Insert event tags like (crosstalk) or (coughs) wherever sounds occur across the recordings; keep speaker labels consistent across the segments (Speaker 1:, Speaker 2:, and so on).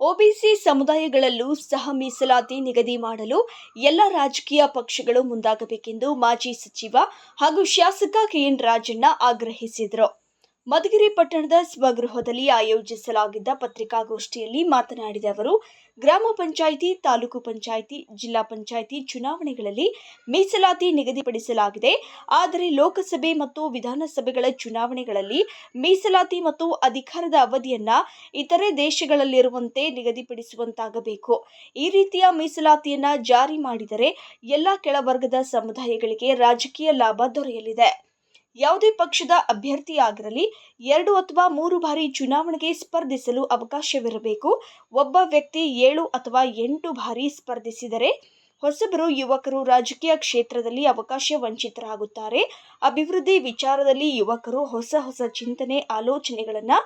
Speaker 1: OBC ಸಮುದಾಯಗಳಲ್ಲೂ ಸಹ ಮೀಸಲಾತಿ ನಿಗದಿ ಮಾಡಲು ಎಲ್ಲ ರಾಜಕೀಯ ಪಕ್ಷಗಳು ಮುಂದಾಗಬೇಕೆಂದು ಮಾಜಿ ಸಚಿವ ಹಾಗೂ ಶಾಸಕ ಕೆಎನ್ ರಾಜಣ್ಣ ಆಗ್ರಹಿಸಿದರು. ಮಧುಗಿರಿ ಪಟ್ಟಣದ ಸ್ವಗೃಹದಲ್ಲಿ ಆಯೋಜಿಸಲಾಗಿದ್ದ ಪತ್ರಿಕಾಗೋಷ್ಠಿಯಲ್ಲಿ ಮಾತನಾಡಿದ ಅವರು, ಗ್ರಾಮ ಪಂಚಾಯಿತಿ, ತಾಲೂಕು ಪಂಚಾಯಿತಿ, ಜಿಲ್ಲಾ ಪಂಚಾಯಿತಿ ಚುನಾವಣೆಗಳಲ್ಲಿ ಮೀಸಲಾತಿ ನಿಗದಿಪಡಿಸಲಾಗಿದೆ. ಆದರೆ ಲೋಕಸಭೆ ಮತ್ತು ವಿಧಾನಸಭೆಗಳ ಚುನಾವಣೆಗಳಲ್ಲಿ ಮೀಸಲಾತಿ ಮತ್ತು ಅಧಿಕಾರದ ಅವಧಿಯನ್ನ ಇತರೆ ದೇಶಗಳಲ್ಲಿರುವಂತೆ ನಿಗದಿಪಡಿಸುವಂತಾಗಬೇಕು. ಈ ರೀತಿಯ ಮೀಸಲಾತಿಯನ್ನ ಜಾರಿ ಮಾಡಿದರೆ ಎಲ್ಲ ಕೆಳವರ್ಗದ ಸಮುದಾಯಗಳಿಗೆ ರಾಜಕೀಯ ಲಾಭ ದೊರೆಯಲಿದೆ. ಯಾವುದೇ ಪಕ್ಷದ ಅಭ್ಯರ್ಥಿಯಾಗಿರಲಿ, ಎರಡು ಅಥವಾ ಮೂರು ಬಾರಿ ಚುನಾವಣೆಗೆ ಸ್ಪರ್ಧಿಸಲು ಅವಕಾಶವಿರಬೇಕು. ಒಬ್ಬ ವ್ಯಕ್ತಿ ಏಳು ಅಥವಾ ಎಂಟು ಬಾರಿ ಸ್ಪರ್ಧಿಸಿದರೆ ಹೊಸಬರು ಯುವಕರು ರಾಜಕೀಯ ಕ್ಷೇತ್ರದಲ್ಲಿ ಅವಕಾಶ ವಂಚಿತರಾಗುತ್ತಾರೆ. ಅಭಿವೃದ್ಧಿ ವಿಚಾರದಲ್ಲಿ ಯುವಕರು ಹೊಸ ಹೊಸ ಚಿಂತನೆ, ಆಲೋಚನೆಗಳನ್ನು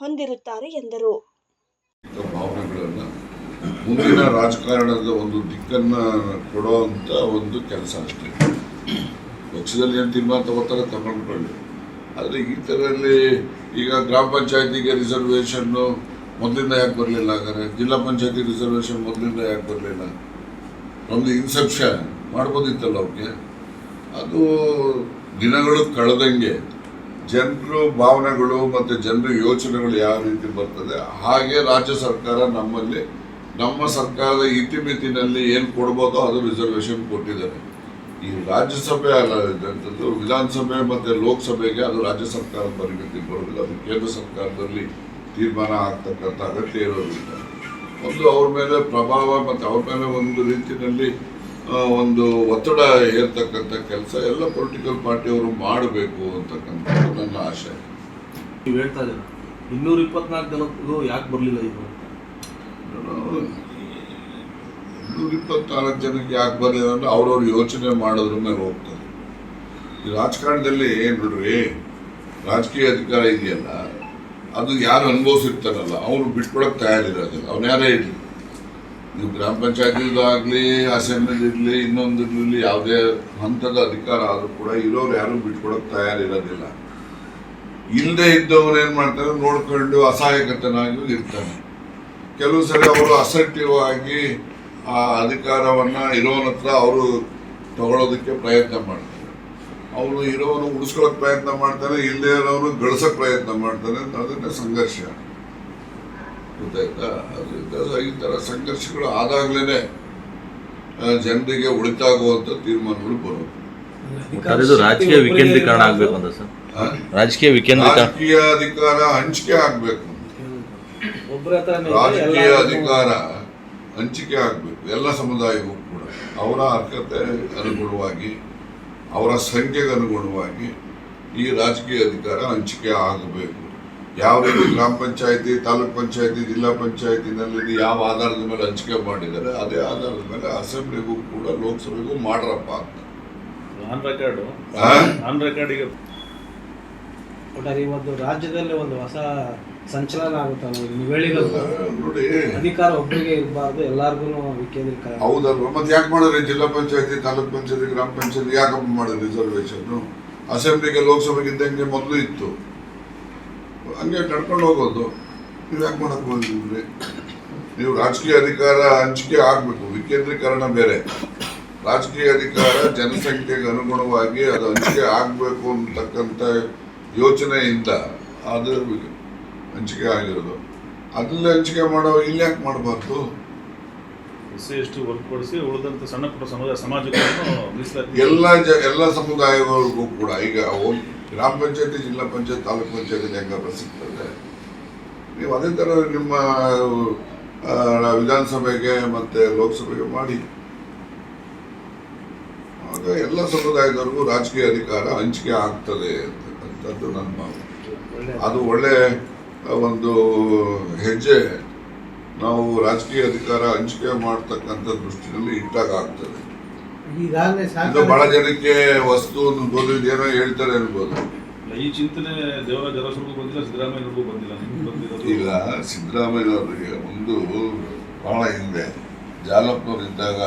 Speaker 1: ಹೊಂದಿರುತ್ತಾರೆ ಎಂದರು.
Speaker 2: ಮುಂದಿನ ರಾಜಕಾರಣದ ಒಂದು ದಿಕ್ಕನ್ನು ಕೊಡುವಂಥ ಒಂದು ಕೆಲಸ ಅಷ್ಟೇ. ಪಕ್ಷದಲ್ಲಿ ಏನು ತೀರ್ಮಾನ ತಗೋತಾರೆ ತಗೊಂಡ್ಕೊಳ್ಳಿ ಆದರೆ ಈ ಥರಲ್ಲಿ ಈಗ ಗ್ರಾಮ ಪಂಚಾಯತಿಗೆ ರಿಸರ್ವೇಷನ್ನು ಮೊದಲಿಂದ ಯಾಕೆ ಬರಲಿಲ್ಲ ಹಾಗಾದ್ರೆ? ಜಿಲ್ಲಾ ಪಂಚಾಯತಿ ರಿಸರ್ವೇಷನ್ ಮೊದಲಿಂದ ಯಾಕೆ ಬರಲಿಲ್ಲ? ಒಂದು ಇನ್ಸೆಪ್ಷನ್ ಮಾಡ್ಬೋದಿತ್ತಲ್ಲ ಅವ್ರಿಗೆ? ಅದು ದಿನಗಳು ಕಳೆದಂಗೆ ಜನರು ಭಾವನೆಗಳು ಮತ್ತು ಜನರ ಯೋಚನೆಗಳು ಯಾವ ರೀತಿ ಬರ್ತದೆ? ಹಾಗೆ ರಾಜ್ಯ ಸರ್ಕಾರ ನಮ್ಮಲ್ಲಿ, ನಮ್ಮ ಸರ್ಕಾರದ ಇತಿಮಿತಿನಲ್ಲಿ ಏನು ಕೊಡ್ಬೋದೋ ಅದು ರಿಸರ್ವೇಷನ್ ಕೊಟ್ಟಿದ್ದಾರೆ. ಈ ರಾಜ್ಯಸಭೆ ಅಲ್ಲ ವಿಧಾನಸಭೆ ಮತ್ತು ಲೋಕಸಭೆಗೆ ಅದು ರಾಜ್ಯ ಸರ್ಕಾರದ ಪರಿಮಿತಿ ಬರೋದಿಲ್ಲ ಅದು ಕೇಂದ್ರ ಸರ್ಕಾರದಲ್ಲಿ ತೀರ್ಮಾನ ಆಗ್ತಕ್ಕಂಥ ಅಗತ್ಯ ಇರೋದಿಲ್ಲ ಒಂದು ಅವ್ರ ಮೇಲೆ ಪ್ರಭಾವ ಮತ್ತು ಅವ್ರ ಮೇಲೆ ಒಂದು ರೀತಿಯಲ್ಲಿ ಒಂದು ಒತ್ತಡ ಹೇರ್ತಕ್ಕಂಥ ಕೆಲಸ ಎಲ್ಲ ಪೊಲಿಟಿಕಲ್ ಪಾರ್ಟಿಯವರು ಮಾಡಬೇಕು ಅಂತಕ್ಕಂಥದ್ದು ನನ್ನ ಆಶೆ
Speaker 3: ನೀವು ಹೇಳ್ತಾ ಇದ್ದೀರಾ? ಇನ್ನೂರ ಇಪ್ಪತ್ನಾಲ್ಕು ಜನಕ್ಕೂ ಯಾಕೆ ಬರಲಿಲ್ಲ ಇದು
Speaker 2: ಇನ್ನೂರ ಇಪ್ಪತ್ನಾಲ್ಕು ಜನಕ್ಕೆ ಯಾಕೆ ಬರಲಿಲ್ಲ ಅಂದ್ರೆ ಅವ್ರವ್ರ ಯೋಚನೆ ಮಾಡೋದ್ರ ಮೇಲೆ ಹೋಗ್ತದೆ ಈ ರಾಜಕಾರಣದಲ್ಲಿ ಏನು ನೋಡ್ರಿ ರಾಜಕೀಯ ಅಧಿಕಾರ ಇದೆಯಲ್ಲ, ಅದು ಯಾರು ಅನುಭವಿಸಿರ್ತಾರಲ್ಲ, ಅವ್ರು ಬಿಟ್ಕೊಡಕ್ಕೆ ತಯಾರಿರೋದಿಲ್ಲ ಅವ್ನ ಯಾರೇ ಇರಲಿ. ನೀವು ಗ್ರಾಮ ಪಂಚಾಯತಿದು ಆಗಲಿ ಅಸೆಂಬ್ಲಿ ಇರಲಿ ಇನ್ನೊಂದು ಇರಲಿ ಯಾವುದೇ ಹಂತದ ಅಧಿಕಾರ ಆದರೂ ಕೂಡ ಇರೋರು ಯಾರು ಬಿಟ್ಕೊಡಕ್ಕೆ ತಯಾರಿರೋದಿಲ್ಲ. ಇಲ್ಲದೆ ಇದ್ದವ್ರು ಏನು ಮಾಡ್ತಾರೆ? ನೋಡ್ಕೊಂಡು ಅಸಹಾಯಕತನಾಗಿ ಇರ್ತಾನೆ ಕೆಲವು ಸಲ ಅವರು ಅಸೆಕ್ಟಿವ್ ಆಗಿ ಆ ಅಧಿಕಾರವನ್ನ ಇರೋನ ಹತ್ರ ಅವರು ತಗೊಳ್ಳೋದಕ್ಕೆ ಪ್ರಯತ್ನ ಮಾಡ್ತಾರೆ. ಅವರು ಇರೋನು ಉಳಿಸ್ಕೊಳ್ಳೋಕೆ ಪ್ರಯತ್ನ ಮಾಡ್ತಾನೆ ಇಲ್ಲದೆ ಇರೋನು ಗಳಿಸೋಕೆ ಪ್ರಯತ್ನ ಮಾಡ್ತಾನೆ ಅದನ್ನೇ ಸಂಘರ್ಷ. ಗೊತ್ತಾಯ್ತಾ? ಅದರಿಂದ ಈ ಥರ ಸಂಘರ್ಷಗಳು ಆದಾಗ್ಲೇ ಜನರಿಗೆ ಉಳಿತಾಗುವಂಥ ತೀರ್ಮಾನಗಳು
Speaker 4: ಬರುತ್ತೆ ರಾಜಕೀಯ ವಿಕೇಂದ್ರೀಕರಣ ಆಗ್ಬೇಕು ಅಂತ ಸರ್? ರಾಜಕೀಯ ವಿಕೇಂದ್ರೀಕರಣ.
Speaker 2: ರಾಜಕೀಯ ಅಧಿಕಾರ ಹಂಚಿಕೆ ಆಗ್ಬೇಕು ರಾಜಕೀಯ ಅಧಿಕಾರ ಹಂಚಿಕೆ ಆಗಬೇಕು. ಎಲ್ಲ ಸಮುದಾಯವೂ ಕೂಡ. ಅವರ ಅರ್ಹತೆ ಅನುಗುಣವಾಗಿ ಅವರ ಸಂಖ್ಯೆಗೆ ಅನುಗುಣವಾಗಿ ಈ ರಾಜಕೀಯ ಅಧಿಕಾರ ಹಂಚಿಕೆ ಆಗಬೇಕು. ಯಾವ ರೀತಿ (coughs) ಗ್ರಾಮ ಪಂಚಾಯತಿ ತಾಲೂಕ್ ಪಂಚಾಯತಿ ಜಿಲ್ಲಾ ಪಂಚಾಯತಿನಲ್ಲಿ ಯಾವ ಆಧಾರದ ಮೇಲೆ ಹಂಚಿಕೆ ಮಾಡಿದ್ದಾರೆ ಅದೇ ಆಧಾರದ ಮೇಲೆ ಅಸೆಂಬ್ಲಿಗೂ ಕೂಡ ಲೋಕಸಭೆಗೂ ಮಾಡ್ರಪ್ಪ ಅಂತ.
Speaker 5: ಒಟ್ಟಾರೆ ಒಂದು ರಾಜ್ಯದಲ್ಲಿ ಒಂದು ಹೊಸ ಸಂಚಲನ ಆಗುತ್ತೆ ನೀವು ಹೇಳಿರೋದು
Speaker 2: ನೋಡಿ.
Speaker 5: ಅಧಿಕಾರ ಒಬ್ಬರಿಗೆ ಇರಬಾರ್ದು ಎಲ್ಲಾರ್ಗು ವಿಕೇಂದ್ರೀಕರಣ
Speaker 2: ಹೌದಲ್ವ ಮತ್ತೆ ಯಾಕೆ ಮಾಡಿದ್ರಿ ಜಿಲ್ಲಾ ಪಂಚಾಯತಿ ತಾಲೂಕ್ ಪಂಚಾಯತಿ ಗ್ರಾಮ ಪಂಚಾಯತಿ ಯಾಕಪ್ಪ ಮಾಡಿದ್ರಿ ರಿಸರ್ವೇಶನ್ ಅಸೆಂಬ್ಲಿಗೆ ಲೋಕಸಭೆಗಿಂತ ಇದ್ದಂಗೆ ಮೊದಲು ಇತ್ತು? ಹಂಗೆ ನಡ್ಕೊಂಡು ಹೋಗೋದು. ನೀವು ಯಾಕೆ ಮಾಡಕ್ ಬಂದಿದ್ರಿ? ನೀವು ರಾಜಕೀಯ ಅಧಿಕಾರ ಹಂಚಿಕೆ ಆಗ್ಬೇಕು. ವಿಕೇಂದ್ರೀಕರಣ ಬೇರೆ. ರಾಜಕೀಯ ಅಧಿಕಾರ ಜನಸಂಖ್ಯೆಗೆ ಅನುಗುಣವಾಗಿ ಅದು ಹಂಚಿಕೆ ಆಗಬೇಕು ಅಂತಕ್ಕಂಥ ಯೋಚನೆಯಿಂದ ಅದು ಹಂಚಿಕೆ ಆಗಿರೋದು. ಅದ್ರಲ್ಲಿ ಹಂಚಿಕೆ ಮಾಡೋ ಇಲ್ಲಿ ಯಾಕೆ ಮಾಡಬಾರ್ದು?
Speaker 3: ಎಸ್ ಸಿ ಎಸ್ ಟಿ ಹೊರತುಪಡಿಸಿ ಉಳಿದಂತ ಸಣ್ಣ ಪುಟ್ಟ ಸಮುದಾಯ ಸಮಾಜಗಳನ್ನು
Speaker 2: ಎಲ್ಲ ಜ ಎಲ್ಲ ಸಮುದಾಯಗಳಿಗೂ ಕೂಡ ಈಗ ಗ್ರಾಮ ಪಂಚಾಯತಿ ಜಿಲ್ಲಾ ಪಂಚಾಯತ್ ತಾಲೂಕ್ ಪಂಚಾಯತಿ ಹೆಂಗ ಸಿಗ್ತದೆ? ನೀವು ಅದೇ ಥರ ನಿಮ್ಮ ವಿಧಾನಸಭೆಗೆ ಮತ್ತೆ ಲೋಕಸಭೆಗೆ ಮಾಡಿ. ಆಗ ಎಲ್ಲ ಸಮುದಾಯದವ್ರಿಗೂ ರಾಜಕೀಯ ಅಧಿಕಾರ ಹಂಚಿಕೆ ಆಗ್ತದೆ ಅಂತಕ್ಕಂಥದ್ದು ನನ್ನ ಅದು ಒಳ್ಳೆ ಒಂದು ಹೆಜ್ಜೆ ನಾವು ರಾಜಕೀಯ ಅಧಿಕಾರ ಹಂಚಿಕೆ ಮಾಡ್ತಕ್ಕಂಥ ದೃಷ್ಟಿನಲ್ಲಿ ಇಟ್ಟಾಗ ಆಗ್ತದೆ.
Speaker 5: ಈಗಾಗಲೇ
Speaker 2: ಇದು ಬಹಳ ಜನಕ್ಕೆ ವಸ್ತು ಏನೋ ಹೇಳ್ತಾರೆ ಅನ್ಬೋದು.
Speaker 3: ಈ ಚಿಂತನೆ ದೇವರಾಜ ಅರಸರಿಗೂ ಬಂದಿಲ್ಲ ಸಿದ್ದರಾಮಯ್ಯವ್ರಿಗೂ ಬಂದಿಲ್ಲ.
Speaker 2: ಈಗ ಸಿದ್ದರಾಮಯ್ಯನವರಿಗೆ ಒಂದು ಬಹಳ ಹಿಂದೆ ಜಾಲಪ್ನವ್ರು ಇದ್ದಾಗ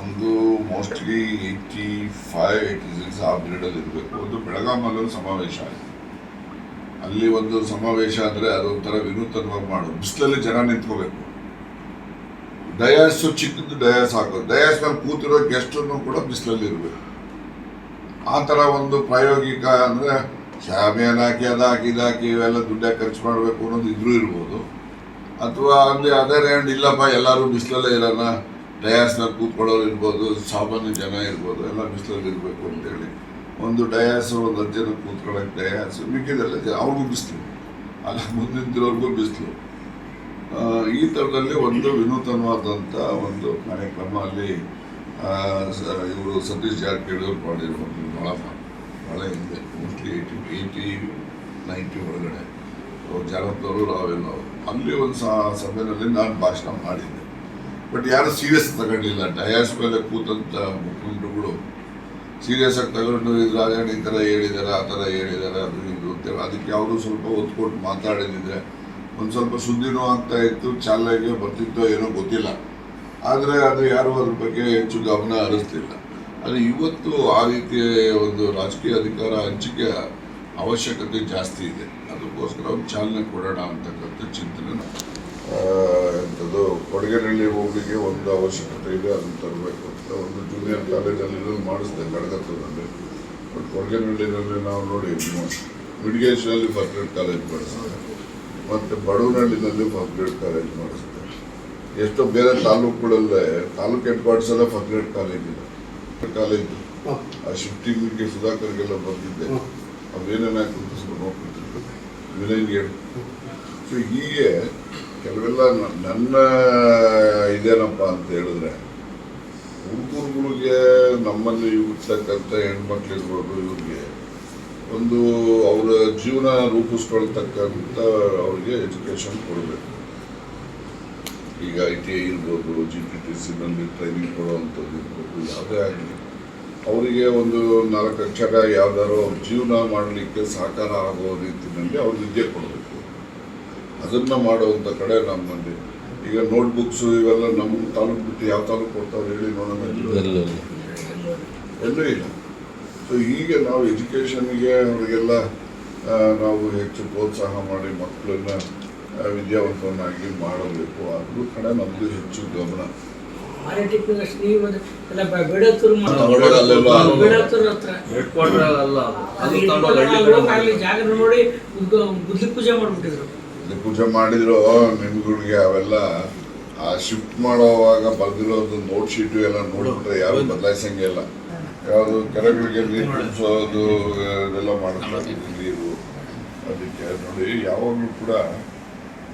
Speaker 2: ಒಂದು mostly eighty five eighty six ಆ ಪೀರಿಯಡಲ್ಲಿ ಇರಬೇಕು ಒಂದು ಬೆಳಗಾಮಲ್ಲಿ ಸಮಾವೇಶ ಆಯಿತು. ಅಲ್ಲಿ ಒಂದು ಸಮಾವೇಶ ಆದರೆ ಅದೊಂಥರ ವಿನೂತನವಾಗಿ ಮಾಡು. ಬಿಸಿಲಲ್ಲಿ ಜನ ನಿಂತ್ಕೋಬೇಕು. ದಯಾಸು ಚಿಕ್ಕದ್ದು ಡಯಾಸ್ ಹಾಕೋದು. ಡಯಾಸ್ ಮೇಲೆ ಕೂತಿರೋ ಗೆಸ್ಟನ್ನು ಕೂಡ ಬಿಸಿಲಲ್ಲಿ ಇರಬೇಕು. ಆ ಥರ ಒಂದು ಪ್ರಾಯೋಗಿಕ ಅಂದರೆ ಶಾಮಿಯಾನ ಹಾಕಿ ಅದಾಕಿ ಇದಾಕಿ ಇವೆಲ್ಲ ದುಡ್ಡ ಖರ್ಚು ಮಾಡಬೇಕು ಅನ್ನೋದು ಇದ್ರೂ ಇರ್ಬೋದು. ಅಥವಾ ಅಲ್ಲಿ ಅದೇ ಹ್ಯಾಂಡ್ ಇಲ್ಲಪ್ಪ, ಎಲ್ಲರೂ ಬಿಸಿಲಲ್ಲೇ ಇರೋಣ. ಡಯಾಸ್ ಮೇಲೆ ಕೂತ್ಕೊಳ್ಳೋರು ಇರ್ಬೋದು, ಸಾಮಾನ್ಯ ಜನ ಇರ್ಬೋದು, ಎಲ್ಲ ಬಿಸಿಲಲ್ಲಿ ಇರಬೇಕು ಅಂತೇಳಿ. ಒಂದು ಡಯಾಸು ಒಂದು ಅಜ್ಜನ ಜನ ಕೂತ್ಕೊಳ್ಳೋಕೆ ಡಯಾಸು ಮಿಕ್ಕಿದೆಲ್ಲ ಅವ್ರಿಗೂ ಬಿಸಿಲು. ಅಲ್ಲ ಮುಂದಿರೋರ್ಗೂ ಬಿಸಿಲು. ಈ ಥರದಲ್ಲಿ ಒಂದು ವಿನೂತನವಾದಂಥ ಒಂದು ಕಾರ್ಯಕ್ರಮ ಅಲ್ಲಿ ಇವರು ಸತೀಶ್ ಜಾರಕಿಹೊಳಿ ಅವರು ಮಾಡಿರುವುದು ಭಾಳ ಭಾಳ ಹಿಂದೆ ಮೋಸ್ಟ್ಲಿ ಏಯ್ಟಿ ಏಯ್ಟಿ ನೈಂಟಿ ಒಳಗಡೆ. ಅವ್ರು. ರಾವೇನೋ ಅಲ್ಲಿ ಒಂದು ಸಭೆಯಲ್ಲಿ ನಾನು ಭಾಷಣ ಮಾಡಿದ್ದೆ. ಬಟ್ ಯಾರು ಸೀರಿಯಸ್ ತಗೊಂಡಿಲ್ಲ. ಡಯಾಸ್ ಮೇಲೆ ಕೂತಂಥ ಮುಖಂಡರುಗಳು ಸೀರಿಯಸ್ ಆಗಿ ತಗೊಂಡು ಇದು ರಾಜಣ್ಣ ಈ ಥರ ಹೇಳಿದ್ದಾರೆ ಆ ಥರ ಹೇಳಿದ್ದಾರೆ ಅದು ಇದು ಅಂತೇಳಿ ಅದಕ್ಕೆ ಅವರು ಸ್ವಲ್ಪ ಒತ್ತು ಕೊಟ್ಟು ಮಾತಾಡಿದ್ರೆ ಒಂದು ಸ್ವಲ್ಪ ಸುದ್ದಿನೂ ಆಗ್ತಾ ಇತ್ತು, ಚಾಲನೆಗೆ ಬರ್ತಿತ್ತೋ ಏನೋ ಗೊತ್ತಿಲ್ಲ. ಆದರೆ ಅದು ಯಾರು ಅದ್ರ ಬಗ್ಗೆ ಹೆಚ್ಚು ಗಮನ ಹರಿಸ್ತಿಲ್ಲ. ಆದರೆ ಇವತ್ತು ಆ ರೀತಿಯ ಒಂದು ರಾಜಕೀಯ ಅಧಿಕಾರ ಹಂಚಿಕೆ ಅವಶ್ಯಕತೆ ಜಾಸ್ತಿ ಇದೆ. ಅದಕ್ಕೋಸ್ಕರ ಚಾಲನೆ ಕೊಡೋಣ ಅಂತಕ್ಕಂಥ ಚಿಂತನೆ ಎಂಥದ್ದು ಕೊಡಗೇರಳ್ಳಿ ಹೋಗ್ಲಿಕ್ಕೆ ಒಂದು ಅವಶ್ಯಕತೆ ಇದೆ ಅದನ್ನು ತರಬೇಕು ಅಂತ ಒಂದು ಜೂನಿಯರ್ ಕಾಲೇಜಲ್ಲಿ ಮಾಡಿಸ್ದೆ ಗಡಗತ್ತದಲ್ಲಿ ಬಟ್ ಕೊಡಗೇನಹಳ್ಳಿನಲ್ಲಿ ನಾವು ನೋಡಿ ಮಿಡ್ಗೇಶ್ನಲ್ಲಿ ಫಸ್ಟ್ ಗ್ರೇಡ್ ಕಾಲೇಜ್ ಮಾಡಿಸಿದೆ. ಮತ್ತು ಬಡವನಹಳ್ಳಿನಲ್ಲಿ ಫಸ್ಟ್ ಗ್ರೇಡ್ ಕಾಲೇಜ್ ಮಾಡಿಸಿದೆ. ಎಷ್ಟೋ ಬೇರೆ ತಾಲೂಕುಗಳಲ್ಲೇ ತಾಲೂಕು ಹೆಡ್ ಕ್ವಾರ್ಟರ್ಸಲ್ಲೇ ಫಸ್ಟ್ ಗ್ರೇಡ್ ಕಾಲೇಜ್ ಇದೆ. ಕಾಲೇಜ್ ಆ ಶಿಫ್ಟಿಂಗ್ಗೆ ಸುಧಾಕರ್ಗೆಲ್ಲ ಬಂದಿದ್ದೆ. ಹಾಕಿ ಸ್ವಲ್ಪ ನೋಡ್ಕೊಳ್ತಿದ್ರು ವಿನಯ್ಗೆ ಸೊ ಹೀಗೆ ಕೆಲವೆಲ್ಲ ನನ್ನ ಇದೇನಪ್ಪ ಅಂತ ಹೇಳಿದ್ರೆ ಹುಡುಗರುಗಳಿಗೆ ನಮ್ಮಲ್ಲಿ ಇರ್ತಕ್ಕಂಥ ಹೆಣ್ಮಕ್ಳಿರ್ಬೋದು ಇವ್ರಿಗೆ ಒಂದು ಅವರ ಜೀವನ ರೂಪಿಸ್ಕೊಳ್ತಕ್ಕಂಥ ಅವ್ರಿಗೆ ಎಜುಕೇಶನ್ ಕೊಡಬೇಕು. ಈಗ ಐ ಟಿ ಐ ಇರ್ಬೋದು ಜಿ ಟಿ ಟಿ ಸಿನಲ್ಲಿ ಟ್ರೈನಿಂಗ್ ಕೊಡುವಂಥದ್ದು ಇರ್ಬೋದು, ಯಾವುದೇ ಆಗಲಿ. ಅವರಿಗೆ ಒಂದು ನಾಲ್ಕು ಅಕ್ಷರ ಯಾವ್ದಾದ್ರು ಅವ್ರ ಜೀವನ ಮಾಡಲಿಕ್ಕೆ ಸಹಕಾರ ಆಗೋ ರೀತಿಯಲ್ಲಿ ಅವ್ರು ವಿದ್ಯೆ ಕೊಡಬೇಕು. ಅದನ್ನು ಮಾಡುವಂಥ ಕಡೆ ನಮ್ಮಲ್ಲಿ ಈಗ ನೋಟ್ಬುಕ್ಸು ಇವೆಲ್ಲ ನಮ್ಮ ತಾಲೂಕು ಬಿಟ್ಟು ಯಾವ ತಾಲೂಕು ಕೊಡ್ತಾವ್ರು ಹೇಳಿ ನೋಡೋಣ ಎಲ್ಲೂ ಇಲ್ಲ. ಸೊ ಹೀಗೆ ನಾವು ಎಜುಕೇಷನ್ಗೆ ಅವರಿಗೆಲ್ಲ ನಾವು ಹೆಚ್ಚು ಪ್ರೋತ್ಸಾಹ ಮಾಡಿ ಮಕ್ಕಳನ್ನ ಆ, ವಿದ್ಯಾವಂತರನ್ನಾಗಿ ಮಾಡಬೇಕು. ಅದ್ರ ಕಡೆ ನಮ್ಮದು ಹೆಚ್ಚು ಗಮನ.
Speaker 6: ನೀವು ನಾವು ಜಾಗ ನೋಡಿ ಬುದ್ಧಿ ಗುದ್ಲಿ ಪೂಜೆ ಮಾಡ್ಬಿಟ್ಟಿದ್ರು.
Speaker 2: ಇಲ್ಲಿ ಪೂಜೆ ಮಾಡಿದ್ರು ನಿಮ್ಗಳಿಗೆ ಅವೆಲ್ಲ ಆ ಶಿಫ್ಟ್ ಮಾಡೋವಾಗ ಬರ್ದಿರೋದು ನೋಟ್ ಶೀಟು ಎಲ್ಲ ನೋಡ್ಬಿಟ್ರೆ ಯಾರು ಬದಲಾಯಿಸಂಗೆ ಇಲ್ಲ. ಯಾವುದು ಕೆರೆಗಳಿಗೆ ನೀರು ತುಂಬಿಸೋದು ಇದೆಲ್ಲ ಮಾಡಿಸ್ತಾರೆ ನೀರು ಅದಕ್ಕೆ ನೋಡಿ ಯಾವಾಗಲೂ ಕೂಡ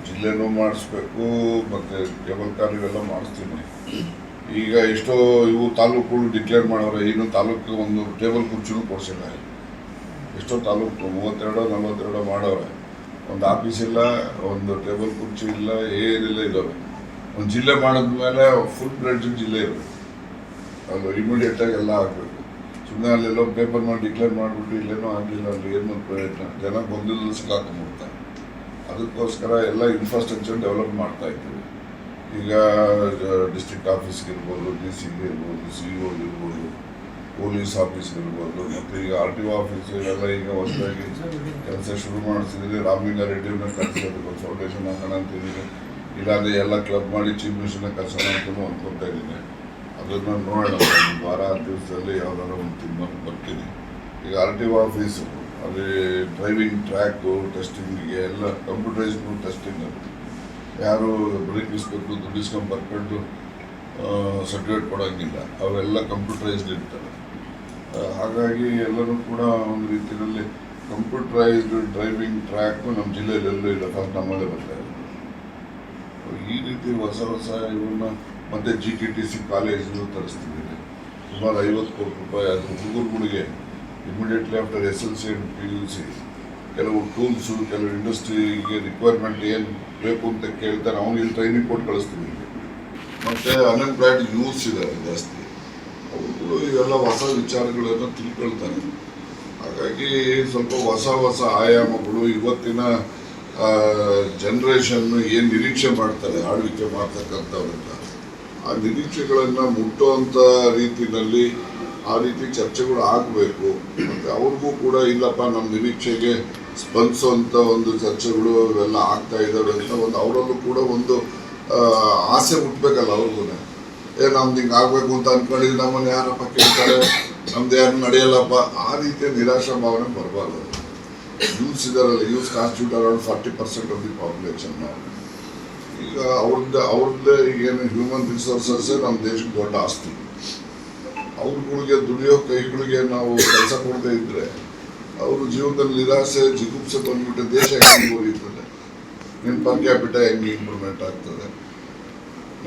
Speaker 2: ಜಿಲ್ಲೆನೂ ಮಾಡಿಸ್ಬೇಕು ಮತ್ತು ಕೇಬಲ್ ಕಾರ್ ಇವೆಲ್ಲ ಮಾಡಿಸ್ತೀನಿ. ಈಗ ಎಷ್ಟೋ ಇವು ತಾಲೂಕುಗಳು ಡಿಕ್ಲೇರ್ ಮಾಡವ್ರೆ ಇನ್ನು ತಾಲೂಕು ಒಂದು ಟೇಬಲ್ ಕುರ್ಚಿನೂ ಕೊಡಿಸಿಲ್ಲ. ಎಷ್ಟೋ ತಾಲೂಕು ಮೂವತ್ತೆರಡೋ ನಲ್ವತ್ತೆರಡೋ ಮಾಡವ್ರೆ ಒಂದು ಆಫೀಸ್ ಇಲ್ಲ, ಒಂದು ಟೇಬಲ್ ಕುರ್ಚಿ ಇಲ್ಲ, ಏನಿಲ್ಲ ಇದ್ದಾವೆ. ಒಂದು ಜಿಲ್ಲೆ ಮಾಡಿದ್ಮೇಲೆ ಫುಲ್ ಬ್ರೆಡ್ ಜಿಲ್ಲೆ ಇರಬೇಕು ಅದು ಇಮಿಡಿಯೇಟಾಗಿ ಎಲ್ಲ ಆಗಬೇಕು ಸುಮ್ಮನೆ ಅಲ್ಲೆಲ್ಲೋ ಪೇಪರ್ ಮಾಡಿ ಡಿಕ್ಲೇರ್ ಮಾಡಿಬಿಟ್ಟು ಇಲ್ಲೇನೋ ಆಗಲಿಲ್ಲ ಅಲ್ಲಿ ಏನು ಪ್ರಯತ್ನ? ಜನ ಗೊಂದಲದಲ್ಲಿ ಸಿಕ್ಕಾಕೊಂಡ್ಬಿಡ್ತಾರೆ ಅದಕ್ಕೋಸ್ಕರ ಎಲ್ಲ ಇನ್ಫ್ರಾಸ್ಟ್ರಕ್ಚರ್ ಡೆವಲಪ್ ಮಾಡ್ತಾ ಇದ್ದೀವಿ. ಈಗ ಡಿಸ್ಟ್ರಿಕ್ಟ್ ಆಫೀಸ್ಗೆ ಇರ್ಬೋದು ಡಿ ಸಿಗೆ ಇರ್ಬೋದು ಸಿ ಇರ್ಬೋದು ಪೊಲೀಸ್ ಆಫೀಸ್ ಇರ್ಬೋದು ಮತ್ತು ಈಗ ಆರ್ ಟಿ ಒ ಆಫೀಸ್ ಎಲ್ಲ ಈಗ ಹೊಸದಾಗಿ ಕೆಲಸ ಶುರು ಮಾಡಿಸಿದ್ರೆ ರಾಮಲಿಂಗಾರೆಡ್ಡಿಯವ್ರನ್ನ ಅದಕ್ಕೆ ಫೌಂಡೇಶನ್ ಹಾಕೋಣ ಅಂತಿದ್ದೀನಿ ಇಲ್ಲಾಂದರೆ ಎಲ್ಲ ಕ್ಲಬ್ ಮಾಡಿ ಚೀಫ್ ಮಿನಿಸ್ಟರ್ನ ಕರೆಸೋಣ ಅಂತಲೂ ಅಂದ್ಕೊತಾ ಇದ್ದೀನಿ. ಅದನ್ನು ನೋಡೋಣ. ಒಂದು ವಾರ ದಿವಸದಲ್ಲಿ ಯಾವ್ದಾರು ಒಂದು ತೀರ್ಮಾನ ಬರ್ತೀನಿ. ಈಗ ಆರ್ ಟಿ ಒ ಆಫೀಸು, ಅಲ್ಲಿ ಡ್ರೈವಿಂಗ್ ಟ್ರ್ಯಾಕು ಟೆಸ್ಟಿಂಗಿಗೆ ಎಲ್ಲ ಕಂಪ್ಯೂಟರೈಸ್ಡ್ ಟೆಸ್ಟಿಂಗ್ ಯಾರು ಬರೀಕಿಸ್ಬೇಕು ದುಡ್ಡು ಇಸ್ಕೊಂಡು ಬರ್ಕೊಂಡು ಸರ್ಟಿಫಿಕೇಟ್ ಕೊಡೋಂಗಿಲ್ಲ. ಅವೆಲ್ಲ ಕಂಪ್ಯೂಟರೈಸ್ಡ್ ಇರ್ತಾರೆ ಹಾಗಾಗಿ ಎಲ್ಲರೂ ಕೂಡ ಒಂದು ರೀತಿಯಲ್ಲಿ ಕಂಪ್ಯೂಟರೈಸ್ಡ್ ಡ್ರೈವಿಂಗ್ ಟ್ರ್ಯಾಕು ನಮ್ಮ ಜಿಲ್ಲೆಯಲ್ಲಿ ಎಲ್ಲೂ ಇಲ್ಲ ಫಸ್ಟ್ ನಮ್ಮಲ್ಲೇ ಬರ್ತಾ ಈ ರೀತಿ ಹೊಸ ಹೊಸ ಇವನ್ನ ಮತ್ತೆ G T T C college ತರಿಸ್ತಿದ್ದೀನಿ. ಸುಮಾರು ಐವತ್ತು ಕೋಟಿ ರೂಪಾಯಿ ಅದು ಹುಡುಗರುಗಳಿಗೆ immediately after S L C P U C ಕೆಲವು ಟೂಲ್ಸು ಕೆಲವು ಇಂಡಸ್ಟ್ರಿಗೆ ರಿಕ್ವೈರ್ಮೆಂಟ್ ಏನು ಬೇಕು ಅಂತ ಕೇಳ್ತಾರೆ ಅವ್ನಿಗೆ ಟ್ರೈನಿಂಗ್ ಕೊಟ್ಟು ಕಳಿಸ್ತೀವಿ ಮತ್ತು ಅನ್ಎಂಪ್ಲಾಯ್ಡ್ ಯೂತ್ಸ್ ಇದ್ದಾರೆ ಜಾಸ್ತಿ. ಇವೆಲ್ಲ ಹೊಸ ವಿಚಾರಗಳನ್ನು ತಿಳ್ಕೊಳ್ತಾರೆ. ಹಾಗಾಗಿ ಸ್ವಲ್ಪ ಹೊಸ ಹೊಸ ಆಯಾಮಗಳು ಇವತ್ತಿನ ಜನ್ರೇಷನ್ ಏನು ನಿರೀಕ್ಷೆ ಮಾಡ್ತಾರೆ, ಆಳ್ವಿಕೆ ಮಾಡ್ತಕ್ಕಂಥವ್ರನ್ನ. ಆ ನಿರೀಕ್ಷೆಗಳನ್ನು ಮುಟ್ಟುವಂಥ ರೀತಿಯಲ್ಲಿ ಆ ರೀತಿ ಚರ್ಚೆಗಳು ಆಗಬೇಕು. ಮತ್ತು ಅವ್ರಿಗೂ ಕೂಡ ಇಲ್ಲಪ್ಪ ನಮ್ಮ ನಿರೀಕ್ಷೆಗೆ ಸ್ಪಂದಿಸುವಂಥ ಒಂದು ಚರ್ಚೆಗಳು ಇವೆಲ್ಲ ಆಗ್ತಾ ಇದ್ದಾವೆ ಅಂತ ಒಂದು, ಅವರಲ್ಲೂ ಕೂಡ ಒಂದು ಆಸೆ ಹುಟ್ಟಬೇಕಲ್ಲ ಅವ್ರಿಗೂ ಏ, ನಮ್ದು ಹಿಂಗೆ ಆಗಬೇಕು ಅಂತ ಅನ್ಕೊಂಡಿದ್ದು ನಮ್ಮನ್ನ ಯಾರಪ್ಪ ಕೇಳ್ತಾರೆ ನಮ್ದು ಯಾರು ನಡೆಯಲ್ಲಪ್ಪ. ಆ ರೀತಿಯ ನಿರಾಶಾ ಭಾವನೆ ಬರಬಾರ್ದು. ಯೂಸ್ ಇದರಲ್ಲಿ youths constitute around forty percent of the population ನಾವು ಈಗ ಅವ್ರದ್ದೇ ಅವ್ರದ್ದೇ ಏನು ಹ್ಯೂಮನ್ ರಿಸೋರ್ಸಸ್ಸೇ ನಮ್ಮ ದೇಶಕ್ಕೆ ದೊಡ್ಡ ಆಸ್ತಿ. ಅವ್ರಗಳಿಗೆ ದುಡಿಯೋ ಕೈಗಳಿಗೆ ನಾವು ಕೆಲಸ ಕೊಡದೇ ಇದ್ರೆ, ಅವರು ಜೀವನದಲ್ಲಿ ನಿರಾಸೆ, ಜಿಗುಪ್ಸೆ ಬಂದ್ಬಿಟ್ಟು ದೇಶ ಹೆಂಗೆ ಮುಂದುವರಿಯುತ್ತದೆ ನಿಮ್ಮ ಪರ್ ಕ್ಯಾಪಿಟ ಹೆಂಗೆ ಇಂಪ್ರೂವ್ಮೆಂಟ್ ಆಗ್ತದೆ?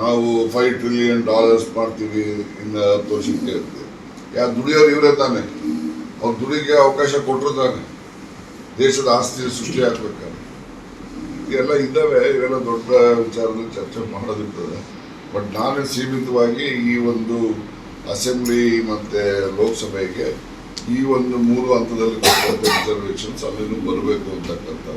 Speaker 2: ನಾವು ಫೈವ್ ಟ್ರಿಲಿಯನ್ ಡಾಲರ್ಸ್ ಮಾಡ್ತೀವಿ ಇನ್ನು ಹತ್ತು ಇರುತ್ತೆ. ಯಾರು ದುಡಿಯೋರು ಇವರೇ ತಾನೆ. ಅವ್ರು ದುಡಿಗೆ ಅವಕಾಶ ಕೊಟ್ಟರು ತಾನೆ. ದೇಶದ ಆಸ್ತಿ ಸೃಷ್ಟಿ ಆಗ್ಬೇಕಾದ್ರೆ. ಇದೆಲ್ಲ ಇದ್ದಾವೆ, ಇವೆಲ್ಲ ದೊಡ್ಡ ವಿಚಾರದಲ್ಲಿ ಚರ್ಚೆ ಮಾಡೋದಿರ್ತದೆ. ಬಟ್ ನಾನು ಸೀಮಿತವಾಗಿ ಈ ಒಂದು ಅಸೆಂಬ್ಲಿ ಮತ್ತೆ ಲೋಕಸಭೆಗೆ ಈ ಒಂದು ಮೂರು ಹಂತದಲ್ಲಿ ರಿಸರ್ವೇಷನ್ಸ್ ಅಲ್ಲಿನೂ ಬರಬೇಕು
Speaker 7: ಅಂತಕ್ಕಂಥ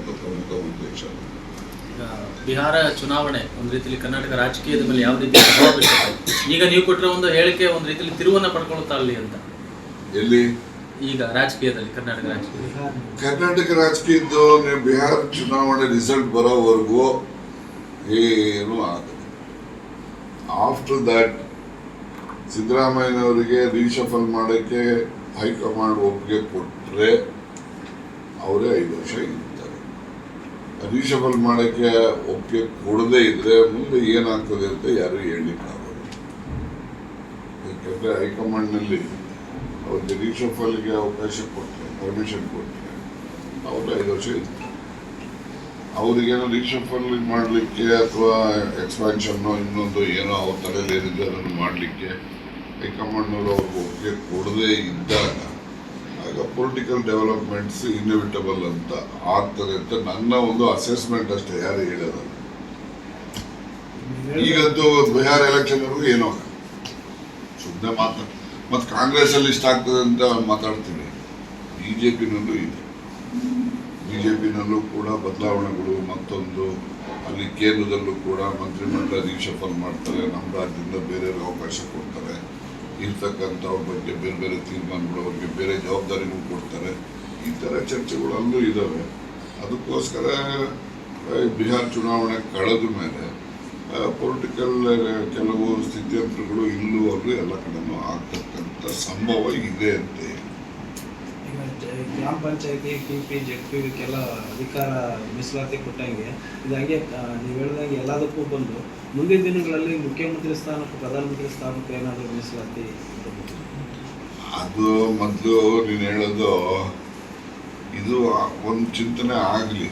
Speaker 7: ಬಿಹಾರ ಚುನಾವಣೆ ಒಂದು ರೀತಿಯಲ್ಲಿ ಕರ್ನಾಟಕ ರಾಜಕೀಯದ ಮೇಲೆ ಯಾವ ರೀತಿ ಪ್ರಭಾವ ಬೀರ್ತದೆ. ಈಗ ನೀವು ಕೊಟ್ಟರೆ ಒಂದು ಹೇಳಿಕೆ ಒಂದು ರೀತಿಯಲ್ಲಿ ತಿರುವನ್ನ ಪಡ್ಕೊಳ್ತಾ ಅಲ್ಲಿ ಅಂತ.
Speaker 2: ಎಲ್ಲಿ?
Speaker 7: ಈಗ ರಾಜಕೀಯದಲ್ಲಿ ಕರ್ನಾಟಕ ರಾಜಕೀಯ.
Speaker 2: ಕರ್ನಾಟಕ ರಾಜಕೀಯದ್ದು ಬಿಹಾರ ಚುನಾವಣೆ ರಿಸಲ್ಟ್ ಬರೋವರೆಗೂ ಏನು ಆಗದು ಆಫ್ಟರ್ ದಟ್ ಸಿದ್ದರಾಮಯ್ಯನವರಿಗೆ ರೀಶಫಲ್ ಮಾಡೋಕ್ಕೆ ಹೈಕಮಾಂಡ್ ಒಪ್ಪಿಗೆ ಕೊಟ್ಟರೆ ಅವರೇ ಐದು ವರ್ಷ ರೀಶಫಲ್ ಮಾಡೋಕ್ಕೆ ಒಪ್ಪಿಗೆ ಕೊಡದೇ ಇದ್ರೆ ಮುಂದೆ ಏನಾಗ್ತದೆ ಅಂತ ಯಾರು ಹೇಳಲಿಕ್ಕಾಗೋದು ಯಾಕಂದರೆ ಹೈಕಮಾಂಡ್ನಲ್ಲಿ ಅವ್ರಿಗೆ ರೀಶಫಲ್ಗೆ ಅವಕಾಶ ಕೊಟ್ಟರೆ ಪರ್ಮಿಷನ್ ಕೊಟ್ಟರೆ ಅವರು ಐದು ವರ್ಷ ಇತ್ತು ಅವ್ರಿಗೇನೋ ರೀಶಫಲ್ ಮಾಡಲಿಕ್ಕೆ ಅಥವಾ ಎಕ್ಸ್ಪಾನ್ಷನ್ನು ಇನ್ನೊಂದು ಏನೋ ಅವ್ರ ತಲೆಯಲ್ಲಿ ಏನಿದೆ ಅದನ್ನು ಮಾಡಲಿಕ್ಕೆ ಹೈಕಮಾಂಡ್ನವರು ಅವ್ರಿಗೆ ಒಪ್ಪಿಗೆ ಕೊಡದೇ ಇದ್ದಾಗ ಆಗ ಪೊಲಿಟಿಕಲ್ ಡೆವಲಪ್ಮೆಂಟ್ಸ್ ಇನ್ಎವಿಟಬಲ್ ಅಂತ ಆಗ್ತದೆ ಅಂತ ನನ್ನ ಒಂದು ಅಸೆಸ್ಮೆಂಟ್ ಅಷ್ಟೇ, ಯಾರು ಹೇಳೋದು ಈಗಂತೂ ಬಿಹಾರ್ ಎಲೆಕ್ಷನ್ವರೆಗೂ ಏನೋ ಸುಮ್ಮನೆ ಮಾತಾಡ ಮತ್ತು ಕಾಂಗ್ರೆಸ್ಸಲ್ಲಿ ಇಷ್ಟ ಆಗ್ತದೆ ಅಂತ ಮಾತಾಡ್ತೀನಿ. ಬಿ ಜೆ ಪಿನಲ್ಲೂ ಇದೆ. ಬಿ ಜೆ ಪಿನಲ್ಲೂ ಕೂಡ ಬದಲಾವಣೆಗಳು ಮತ್ತೊಂದು, ಅಲ್ಲಿ ಕೇಂದ್ರದಲ್ಲೂ ಕೂಡ ಮಂತ್ರಿಮಂಡಲ ರೀಶಫಲ್ ಮಾಡ್ತಾರೆ, ನಮ್ಮ ರಾಜ್ಯದಿಂದ ಬೇರೆಯವ್ರಿಗೆ ಅವಕಾಶ ಕೊಡ್ತಾರೆ. ಇರ್ತಕ್ಕಂಥವ್ರ ಬಗ್ಗೆ ಬೇರೆ ಬೇರೆ ತೀರ್ಮಾನಗಳು ಅವ್ರಿಗೆ ಬೇರೆ ಜವಾಬ್ದಾರಿಗಳು ಕೊಡ್ತಾರೆ. ಈ ಥರ ಚರ್ಚೆಗಳು ಅಲ್ಲೂ ಇದ್ದಾವೆ ಅದಕ್ಕೋಸ್ಕರ ಬಿಹಾರ್ ಚುನಾವಣೆ ಕಳೆದ ಮೇಲೆ ಪೊಲಿಟಿಕಲ್ ಕೆಲವು ಸ್ಥಿತ್ಯಂತರಗಳು ಇಲ್ಲೂ ಅಲ್ಲೂ ಎಲ್ಲ ಕಡೆನೂ ಆಗ್ತಕ್ಕಂಥ ಸಂಭವ ಇದೆ ಅಂತ.
Speaker 5: ಗ್ರಾಮ ಪಂಚಾಯತಿ ಟಿ ಪಿ ಜೆಡ್ ಪಿ ಇದಕ್ಕೆಲ್ಲ ಅಧಿಕಾರ ಮೀಸಲಾತಿ ಕೊಟ್ಟಂಗೆ ಇದು ಹಂಗೆ ನೀವು ಹೇಳ್ದಂಗೆ ಎಲ್ಲದಕ್ಕೂ ಬಂದು ಮುಂದಿನ ದಿನಗಳಲ್ಲಿ ಮುಖ್ಯಮಂತ್ರಿ ಸ್ಥಾನಕ್ಕೆ ಪ್ರಧಾನಮಂತ್ರಿ ಸ್ಥಾನಕ್ಕೆ ಏನಾದರೂ ಮೀಸಲಾತಿ.
Speaker 2: ಅದು ಮೊದಲು ನೀನು ಹೇಳೋದು ಇದು ಒಂದು ಚಿಂತನೆ ಆಗಲಿ